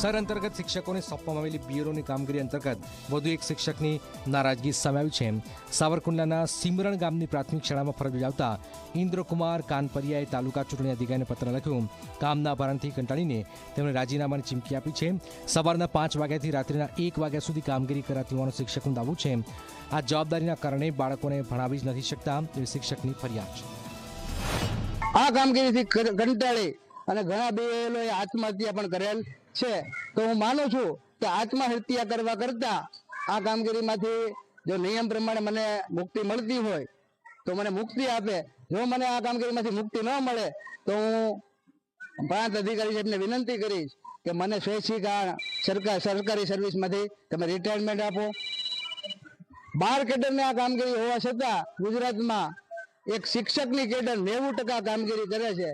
Sir અંતર્ગત શિક્ષકોને સોંપવામાં આવેલી બીએલઓની કામગીરી અંતર્ગત વધુ એક શિક્ષકની નારાજગી સામે છે. સાવરકુંડલાના સિમરણ ગામની પ્રાથમિક શાળામાં ફરજ બજાવતા ઇન્દ્રકુમાર કાનપરિયાએ તાલુકા ચૂંટણી અધિકારીને પત્ર લખ્યું. કામના ભારણથી કંટાળીને તેમણે રાજીનામાની ચીમકી આપી છે. સવારના પાંચ વાગ્યાથી રાત્રિના એક વાગ્યા સુધી કામગીરી કરાતી હોવાનું શિક્ષકનું દાવું છે. આ જવાબદારીના કારણે બાળકોને ભણાવી જ નથી શકતા એવી શિક્ષકની ફરિયાદ છે. આ કામગીરીથી કંટાળી અને ઘણા બેઓએ આત્મહત્યા પણ કરેલ છે. તો હું માનું છું કે આત્મહત્યા કરવા કરતા આ કામગીરીમાંથી જો નિયમ પ્રમાણે મને મુક્તિ મળતી હોય, તો મને મુક્તિ આપે. જો મને આ કામગીરીમાંથી મુક્તિ ન મળે, તો હું પ્રાંત અધિકારી સાહેબને વિનંતી કરીશ કે મને સ્વૈચ્છિક આ સરકાર, સરકારી સર્વિસમાંથી તમે રિટાયરમેન્ટ આપો. બાર કેડરને આ કામગીરી હોવા છતાં ગુજરાતમાં એક શિક્ષકની કેડર નેવું ટકા કામગીરી કરે છે.